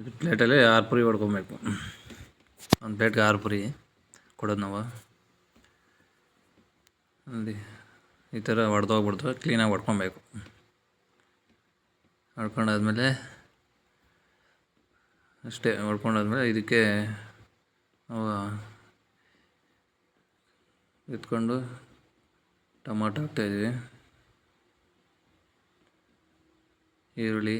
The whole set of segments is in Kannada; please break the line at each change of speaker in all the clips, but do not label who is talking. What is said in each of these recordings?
ಇದು ಪ್ಲೇಟಲ್ಲಿ ಆರು ಪುರಿ ಹೊಡ್ಕೊಬೇಕು. ಒಂದು ಪ್ಲೇಟ್ಗೆ ಆರು ಪುರಿ ಕೊಡೋದು ನಾವು. ಅಲ್ಲಿ ಈ ಥರ ಹೊಡೆದೋಗ್ಬಿಡ್ತು ಕ್ಲೀನಾಗಿ ಹೊಡ್ಕೊಬೇಕು ಹೊಡ್ಕೊಂಡಾದ್ಮೇಲೆ ಅಷ್ಟೇ ಹೊಡ್ಕೊಂಡಾದ್ಮೇಲೆ ಇದಕ್ಕೆ ಎತ್ಕೊಂಡು ಟೊಮಾಟೊ ಹಾಕ್ತಾಯಿದ್ವಿ ಈರುಳ್ಳಿ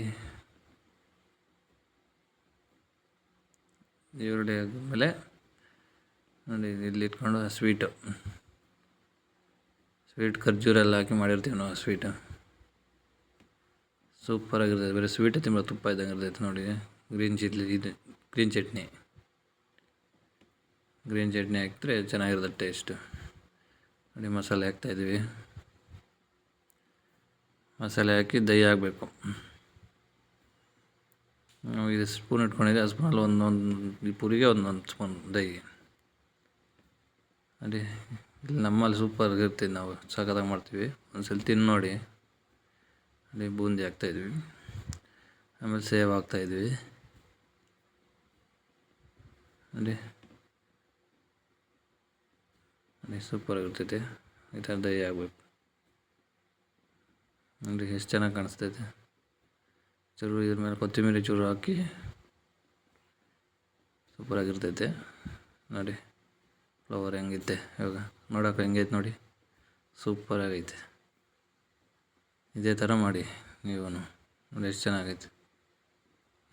ಈರುಳ್ಳಿ ಆದಮೇಲೆ ನೋಡಿ, ಇಲ್ಲಿ ಇಟ್ಕೊಂಡು ಸ್ವೀಟು. ಸ್ವೀಟ್ ಖರ್ಜೂರ ಎಲ್ಲ ಹಾಕಿ ಮಾಡಿರ್ತೀವಿ ನಾವು ಸ್ವೀಟು. ಸೂಪರಾಗಿರ್ತೈತೆ ಬೇರೆ ಸ್ವೀಟ್ ತಿಂಬ ತುಪ್ಪ ಇದ್ದಂಗೆ ಇರ್ತೈತೆ ನೋಡಿ. ಗ್ರೀನ್ ಚಿಲ್ಲಿ, ಇದು ಗ್ರೀನ್ ಚಟ್ನಿ. ಗ್ರೀನ್ ಚಟ್ನಿ ಹಾಕಿದ್ರೆ ಚೆನ್ನಾಗಿರುತ್ತೆ ಟೇಸ್ಟು. ನೋಡಿ, ಮಸಾಲೆ ಹಾಕ್ತಾಯಿದ್ವಿ ಮಸಾಲೆ ಹಾಕಿ ದಹಿ ಹಾಕಬೇಕು. ಇದು ಸ್ಪೂನ್ ಇಟ್ಕೊಂಡಿದ್ದೆ, ಆ ಸ್ಪೂನಲ್ಲಿ ಒಂದೊಂದು ಈ ಪುರಿಗೆ ಒಂದೊಂದು ಸ್ಪೂನ್ ದೈ ಅದೇ, ಇಲ್ಲಿ ನಮ್ಮಲ್ಲಿ ಸೂಪರ್ ಇರ್ತೀವಿ ನಾವು ಸಖತ್ತಾಗಿ ಮಾಡ್ತೀವಿ. ಒಂದ್ಸಲ ತಿಂದು ನೋಡಿ. ಅಲ್ಲಿ ಬೂಂದಿ ಹಾಕ್ತಾಯಿದ್ವಿ ಆಮೇಲೆ ಸೇವ್ ಹಾಕ್ತಾಯಿದ್ವಿ ಅದೇ. ಸೂಪರ್ ಸೂಪರಾಗಿರ್ತೈತೆ ಈ ಥರ ದೈ ಆಗಬೇಕು. ನೋಡಿ ಎಷ್ಟು ಚೆನ್ನಾಗಿ ಕಾಣಿಸ್ತೈತೆ ಚೂರು ಇದ್ರ ಮೇಲೆ ಕೊತ್ತಂಬರಿ ಚೂರು ಹಾಕಿ ಸೂಪರಾಗಿರ್ತೈತೆ ನೋಡಿ, ಫ್ಲವರ್ ಹೆಂಗೈತೆ ಇವಾಗ. ನೋಡೋಕೆ ಹೆಂಗೈತೆ ನೋಡಿ. ಸೂಪರಾಗೈತೆ ಇದೇ ಥರ ಮಾಡಿ ನೀವು ನೋಡಿ, ಎಷ್ಟು ಚೆನ್ನಾಗೈತೆ.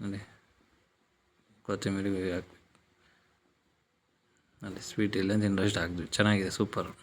ನೋಡಿ, ಕೊತ್ತಂಬರಿ ಹಾಕಿ ನೋಡಿ ಸ್ವೀಟ್ ಇಲ್ಲ ತಿನ್ನೋಷ್ಟು ಹಾಕಿದ್ವಿ ಚೆನ್ನಾಗಿದೆ, ಸೂಪರು.